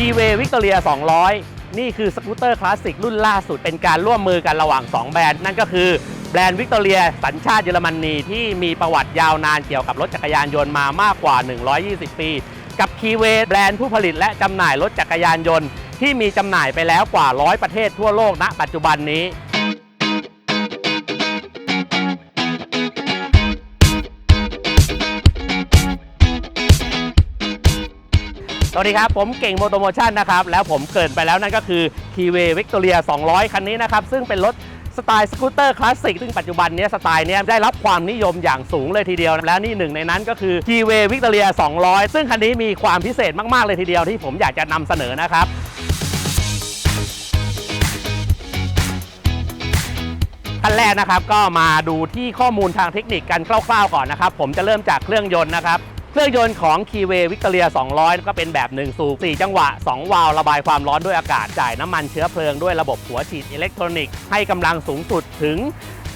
Keyway Victoria 200 นี่คือสกูตเตอร์คลาสสิกรุ่นล่าสุดเป็นการร่วมมือกันระหว่าง 2 แบรนด์นั่นก็คือแบรนด์วิกตอเรียสัญชาติเยอรมนีที่มีประวัติยาวนานเกี่ยวกับรถจักรยานยนต์มามากกว่า 120 ปี กับคีเวแบรนด์ผู้ผลิตและจำหน่ายรถจักรยานยนต์ ที่มีจำหน่ายไปแล้วกว่า 100 ประเทศทั่วโลกณ ปัจจุบันนี้ วัสดีครับ ผมเก่งโมโตโมชั่นนะครับ แล้วผมเกินไปแล้วนั่นก็คือ Keyway Victoria 200 คันนี้นะครับ ซึ่งเป็นรถสไตล์สกูตเตอร์คลาสสิกซึ่งปัจจุบันนี้สไตล์นี้ได้รับความนิยมอย่างสูงเลยทีเดียว และนี่หนึ่งในนั้นก็คือ Keyway Victoria 200 ซึ่งคันนี้มีความพิเศษมาก ๆ เลยทีเดียวที่ผมอยากจะนำเสนอนะครับขั้นแรกนะครับก็มาดูที่ข้อมูลทางเทคนิคกันคร่าว ๆ ก่อนนะครับ ผมจะเริ่มจากเครื่องยนต์นะครับ เครื่องยนต์ของ Keyway Victoria 200 ก็เป็นแบบ 1 สูบ 4 จังหวะ 2 วาล์วระบายความร้อนด้วยอากาศ จ่ายน้ำมันเชื้อเพลิงด้วยระบบหัวฉีดอิเล็กทรอนิกส์ ให้กำลังสูงสุดถึง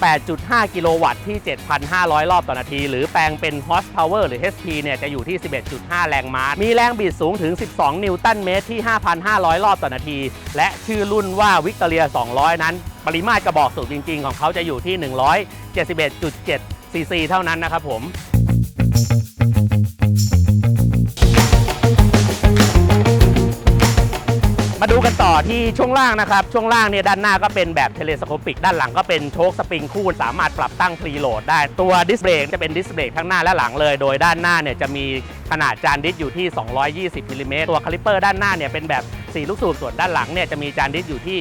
8.5 กิโลวัตต์ที่ 7,500 รอบต่อนาที หรือแปลงเป็น horsepower หรือ HP เนี่ย จะอยู่ที่ 11.5 แรงม้า มีแรงบิดสูงถึง 12 นิวตันเมตรที่ 5,500 รอบต่อนาที และชื่อรุ่นว่า Victoria 200 นั้น ปริมาตรกระบอกสูบจริง ๆ ของเขาจะอยู่ที่ 171.7 ซีซีเท่านั้นนะครับผม มาดูกันต่อที่ช่วงล่างนะครับ ช่วงล่างเนี่ยด้านหน้าก็เป็นแบบเทเลสโคปิก ด้านหลังก็เป็นโชคสปริงคู่สามารถปรับตั้งพรีโหลดได้ ตัวดิสเบรกจะเป็นดิสเบรกทั้งหน้าและหลังเลย โดยด้านหน้าเนี่ยจะมีขนาดจานดิสอยู่ที่ 220มิลลิเมตรตัวคาลิปเปอร์ด้านหน้าเนี่ยเป็นแบบ 4 ลูกสูบส่วนด้านหลังเนี่ยจะมีจานดิสอยู่ที่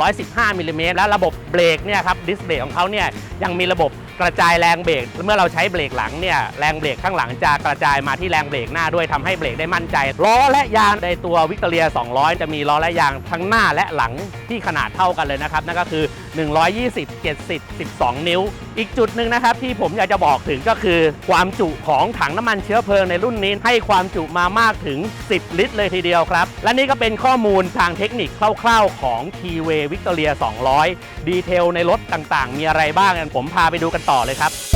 215มิลลิเมตรและระบบเบรกเนี่ยครับดิสเบรกของเขาเนี่ยยังมีระบบกระจายแรงเบรกเมื่อเราใช้เบรกหลังเนี่ยแรงเบรกข้างหลังจะกระจายมาที่แรงเบรกหน้าด้วยทำให้เบรกได้มั่นใจล้อและยางในตัววิกตอเรีย 200 จะมีล้อและยางทั้งหน้าและหลังที่ขนาดเท่ากันเลยนะครับนั่นก็คือ 120 70 12 นิ้ว อีกจุดหนึ่งนะครับที่ผมอยากจะบอกถึงก็คือ ความจุของถังน้ำมันเชื้อเพลิงในรุ่นนี้ ให้ความจุมามากถึง 10 ลิตร เลยทีเดียวครับ และนี่ก็เป็นข้อมูลทางเทคนิคคร่าวๆของ Keyway Victoria 200 ดีเทลในรถต่างๆ มีอะไรบ้างกันผมพาไปดูกันต่อเลยครับ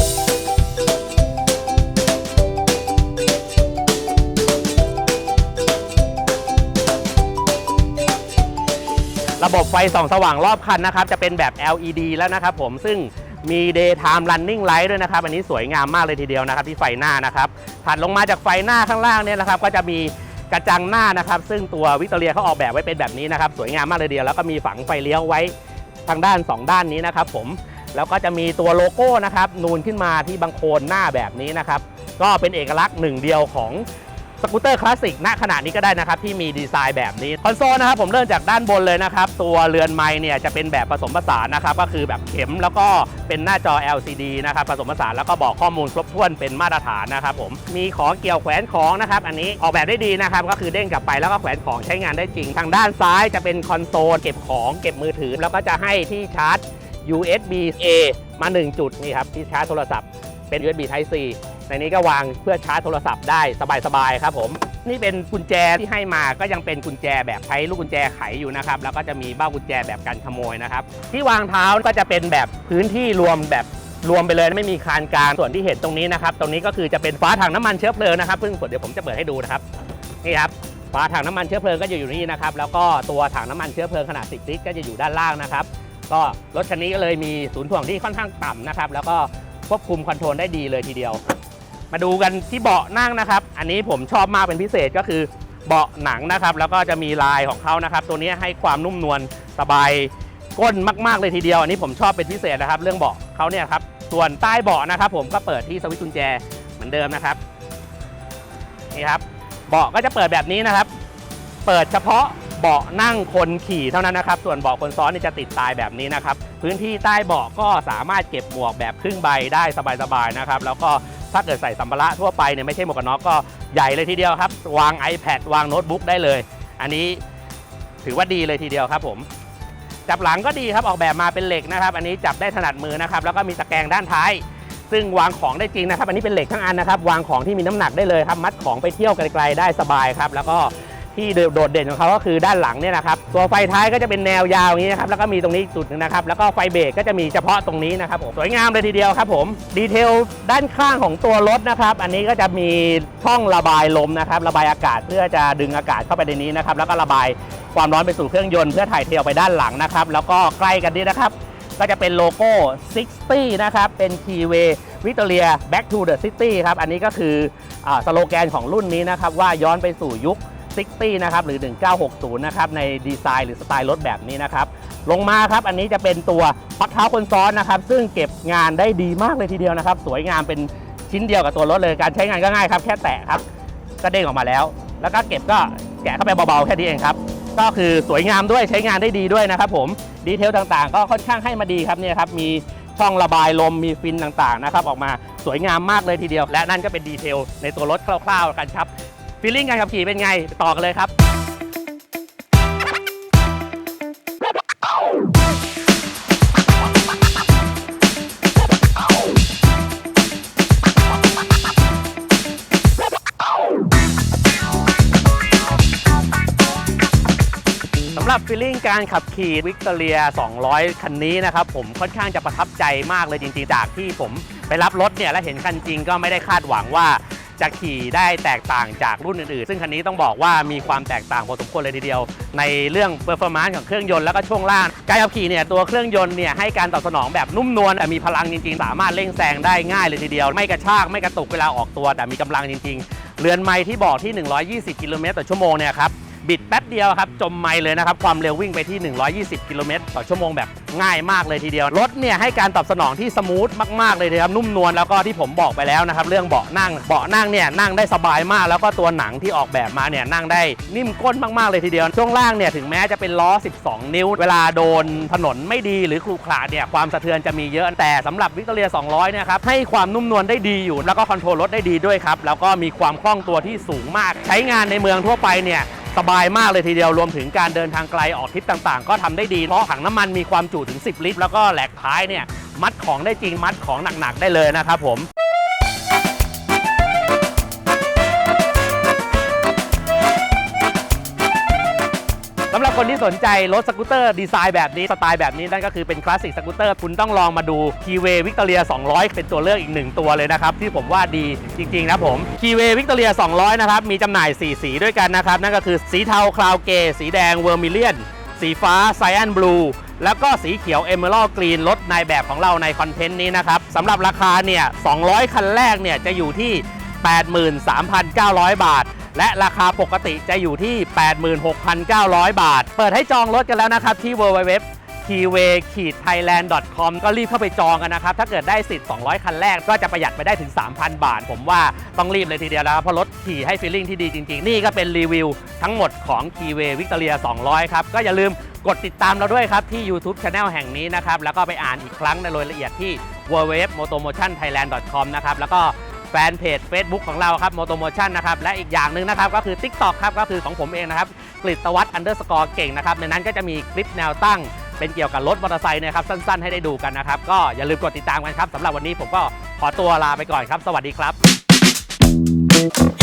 ระบบไฟส่องสว่างรอบคันนะครับจะเป็นแบบ LED แล้วนะครับผมซึ่งมี daytime running light ด้วยนะครับ อันนี้สวยงามมากเลยทีเดียวนะครับ ที่ไฟหน้านะครับถัดลงมาจากไฟหน้าข้างล่างเนี่ยนะครับ ก็จะมีกระจังหน้านะครับ ซึ่งตัววิกตอเรียเขาออกแบบไว้เป็นแบบนี้นะครับ สวยงามมากเลยเดียวแล้วก็มีฝังไฟเลี้ยวไว้ทางด้าน 2 ด้านนี้นะครับ ผมแล้วก็จะมีตัวโลโก้นะครับ นูนขึ้นมาที่บังโคนหน้าแบบนี้นะครับ ก็เป็นเอกลักษณ์หนึ่งเดียวของ สกูตเตอร์คลาสสิกณขณะนี้ก็ได้นะครับที่มีดีไซน์แบบนี้คอนโซลนะครับผมเริ่มจากด้านบนเลยนะครับ ตัวเรือนไม้เนี่ยจะเป็นแบบผสมผสานนะครับก็คือแบบเข็มแล้วก็เป็นหน้าจอ LCD นะครับผสมผสานแล้วก็บอกข้อมูลครบถ้วนเป็นมาตรฐานนะครับผมมีของเกี่ยวแขวนของนะครับอันนี้ออกแบบได้ดีนะครับก็คือเด้งกลับไปแล้วก็แขวนของใช้งานได้จริง ทางด้านซ้ายจะเป็นคอนโซลเก็บของเก็บมือถือ แล้วก็จะให้ที่ชาร์จ USB A มา 1 จุดนี่ครับที่ชาร์จโทรศัพท์เป็น USB Type C ในนี้ก็วางเพื่อชาร์จโทรศัพท์ได้สบายๆครับผมนี่เป็นกุญแจที่ให้มาก็ยังเป็นกุญแจแบบใช้ลูกกุญแจไขอยู่นะครับแล้วก็จะมีเบ้ากุญแจแบบกันขโมยนะครับที่วางเท้าก็จะเป็นแบบพื้นที่รวมแบบรวมไปเลยไม่มีคานกลางส่วนที่เห็นตรงนี้นะครับตรงนี้ก็คือจะเป็นฝาถังน้ำมันเชื้อเพลิงนะครับซึ่งเดี๋ยวผมจะเปิดให้ดูนะครับนี่ครับฝาถังน้ำมันเชื้อเพลิงก็จะอยู่นี่นะครับแล้วก็ตัวถังน้ำมันเชื้อเพลิงขนาด 10 ลิตรก็จะอยู่ด้านล่างนะครับ ก็รถคันนี้ก็เลยมีศูนย์ถ่วงที่ค่อนข้างต่ำนะครับแล้วก็ควบคุมคอนโทรลได้ดีเลยทีเดียว มาดูกันที่เบาะนั่งนะครับ อันนี้ผมชอบมากเป็นพิเศษก็คือเบาะหนังนะครับ แล้วก็จะมีลายของเขานะครับ ตัวนี้ให้ความนุ่มนวลสบายก้นมาก ๆ เลยทีเดียว อันนี้ผมชอบเป็นพิเศษนะครับ เรื่องเบาะเขาเนี่ยครับ ส่วนใต้เบาะนะครับ ผมก็เปิดที่สวิตช์กุญแจเหมือนเดิมนะครับนี่ครับเบาะก็จะเปิดแบบนี้นะครับ เปิดเฉพาะเบาะนั่งคนขี่เท่านั้นนะครับ ส่วนเบาะคนซ้อนนี่จะติดตายแบบนี้นะครับ พื้นที่ใต้เบาะก็สามารถเก็บหมวกแบบครึ่งใบได้สบายๆนะครับ แล้วก็ ถ้าเกิดใส่สัมภาระทั่วไปเนี่ยไม่ใช่หมวกกันน็อกก็ใหญ่เลยทีเดียวครับ วาง iPad วางโน้ตบุ๊กได้เลย อันนี้ถือว่าดีเลยทีเดียวครับผม จับหลังก็ดีครับออกแบบมาเป็นเหล็กนะครับ อันนี้จับได้ถนัดมือนะครับแล้วก็มีตะแกรงด้านท้าย ซึ่งวางของได้จริงนะครับ อันนี้เป็นเหล็กทั้งอันนะครับ วางของที่มีน้ำหนักได้เลยครับ มัดของไปเที่ยวไกลๆได้สบายครับ แล้วก็ ที่โดดเด่นของเขาก็คือด้านหลังเนี่ยนะครับตัวไฟท้ายก็จะเป็นแนวยาวอย่างนี้นะครับแล้วก็มีตรงนี้อีกจุดหนึงนะครับแล้วก็ไฟเบรกก็จะมีเฉพาะตรงนี้นะครับผมสวยงามเลยทีเดียวครับผมดีเทลด้านข้างของตัวรถนะครับอันนี้ก็จะมีช่องระบายลมนะครับระบายอากาศเพื่อจะดึงอากาศเข้าไปในนี้นะครับแล้วก็ระบายความร้อนไปสู่เครื่องยนต์เพื่อถ่ายเทออกไปด้านหลังนะครับแล้วก็ใกล้กันนี้นะครับก็จะเป็นโลโก้ 60 นะครับ เป็น Keyway Victoria Back to the City ครับ อันนี้ก็คืออสโลแกนของรุ่นนี้นะครับ ว่าย้อนไปสู่ยุค 60 นะครับ หรือ 1960 นะครับ ในดีไซน์หรือสไตล์รถแบบนี้นะครับ ลงมาครับ อันนี้จะเป็นตัวพักเท้าคนซ้อนนะครับ ซึ่งเก็บงานได้ดีมากเลยทีเดียวนะครับ สวยงามเป็นชิ้นเดียวกับตัวรถเลย การใช้งานก็ง่ายครับ แค่แตะครับ ก็เด้งออกมาแล้ว แล้วก็เก็บก็แกะเข้าไปเบาๆ แค่นี้เองครับ ก็คือสวยงามด้วยใช้งานได้ดีด้วยนะครับผม ดีเทลต่างๆ ก็ค่อนข้างให้มาดีครับเนี่ยครับ มีช่องระบายลมมีฟินต่างๆนะครับออกมาสวยงามมากเลยทีเดียว และนั่นก็เป็นดีเทลในตัวรถคร่าวๆกันครับ ฟีลลิ่งการขับขี่เป็นไงต่อกันเลยครับสำหรับฟีลลิ่งการขับขี่วิกตอเรีย 200 คันนี้นะครับผมค่อนข้างจะประทับใจมากเลยจริงๆ จากที่ผมไปรับรถเนี่ยและเห็นคันจริงก็ไม่ได้คาดหวังว่า จะขี่ได้แตกต่างจากรุ่นอื่น ๆ ซึ่งคันนี้ต้องบอกว่ามีความแตกต่างพอสมควรเลยทีเดียว ในเรื่องเปอร์ฟอร์มานซ์ของเครื่องยนต์แล้วก็ช่วงล่าง การขับขี่เนี่ยตัวเครื่องยนต์เนี่ยให้การตอบสนองแบบนุ่มนวลแต่มีพลังจริง ๆ สามารถเร่งแซงได้ง่ายเลยทีเดียว ไม่กระชากไม่กระตุกเวลาออกตัว แต่มีกำลังจริง ๆ เรือนไม้ที่บอกที่ 120 กิโลเมตรต่อชั่วโมงเนี่ยครับ บิดแป๊บเดียวครับ จมไมเลยนะครับ ความเร็ววิ่งไปที่ 120 กิโลเมตรต่อชั่วโมงแบบง่ายมากเลยทีเดียว รถเนี่ยให้การตอบสนองที่สมูทมาก ๆ เลยนะครับ นุ่มนวลแล้วก็ที่ผมบอกไปแล้วนะครับ เรื่องเบาะนั่ง เบาะนั่งเนี่ยนั่งได้สบายมาก แล้วก็ตัวหนังที่ออกแบบมาเนี่ยนั่งได้นิ่มก้นมาก ๆ เลยทีเดียว ช่วงล่างเนี่ยถึงแม้จะเป็นล้อ 12 นิ้ว เวลาโดนถนนไม่ดีหรือขรุขระเนี่ยความสะเทือนจะมีเยอะ แต่สำหรับวิกตอเรีย 200 เนี่ยครับให้ความนุ่มนวลได้ดีอยู่ แล้วก็คอนโทรลรถได้ดีด้วยครับ แล้วก็มีความคล่องตัวที่สูงมาก ใช้งานในเมืองทั่วไปเนี่ย สบายมากเลยทีเดียวรวมถึงการเดินทางไกลออกทริปต่างๆ ก็ทำได้ดีเพราะถังน้ำมันมีความจุถึง 10 ลิตร แล้วก็แหลกท้ายเนี่ยมัดของได้จริงมัดของหนักๆได้เลยนะครับผม คนที่สนใจรถสกูตเตอร์ดีไซน์แบบนี้ สไตล์แบบนี้นั่นก็คือเป็นคลาสสิกสกูตเตอร์คุณต้องลองมาดู k e y w a y Victoria 200 เป็นตัวเลือกอีกหนึ่งตัวเลยนะครับ ที่ผมว่าดีจริง ๆ นะผม k e y w a y Victoria 200 นะครับ มีจำหน่าย 4 สีด้วยกันนะครับ นั่นก็คือสีเทาคลาวเกสีแดงเวอร์มิเลียนสีฟ้าไซแอนบลูแล้วก็สีเขียวเอเมอรัลกรีนรถในแบบของเราในคอนเทนต์นี้นะครับสำหรับราคาเนี่ย200 คันแรกเนี่ยจะอยู่ที่ 83,900 บาท และราคาปกติจะอยู่ที่ 86,900 บาท เปิดให้จองรถกันแล้วนะครับที่ www k e w a y t h a i l a n d c o m ก็รีบเข้าไปจองกันนะครับ ถ้าเกิดได้สิทธิ์ 200 คันแรกก็จะประหยัดไปได้ถึง 3,000 บาท ผมว่าต้องรีบเลยทีเดียวแล้วเพราะรถขี่ให้ฟีลลิ่งที่ดีจริง ๆ นี่ก็เป็นรีวิวทั้งหมดของ k e w a y Victoria 200 ครับ ก็อย่าลืมกดติดตามเราด้วยครับ ที่ YouTube Channel แห่งนี้นะครับ แล้วก็ไปอ่านอีกครั้งในรายละเอียดที่ www.motomotionthailand.com นะครับแล้วก็ แฟนเพจ Facebook ของเราครับโมโตโมชั่นนะครับและอีกอย่างหนึ่งนะครับก็คือ TikTok ครับก็คือของผมเองนะครับกฤตวัฒน์ underscore เก่งนะครับในนั้นก็จะมีคลิปแนวตั้ง เป็นเกี่ยวกับรถมอเตอร์ไซค์นะครับสั้นๆ ให้ได้ดูกันนะครับก็อย่าลืมกดติดตามกันครับสำหรับวันนี้ผมก็ขอตัวลาไปก่อนครับ สวัสดีครับ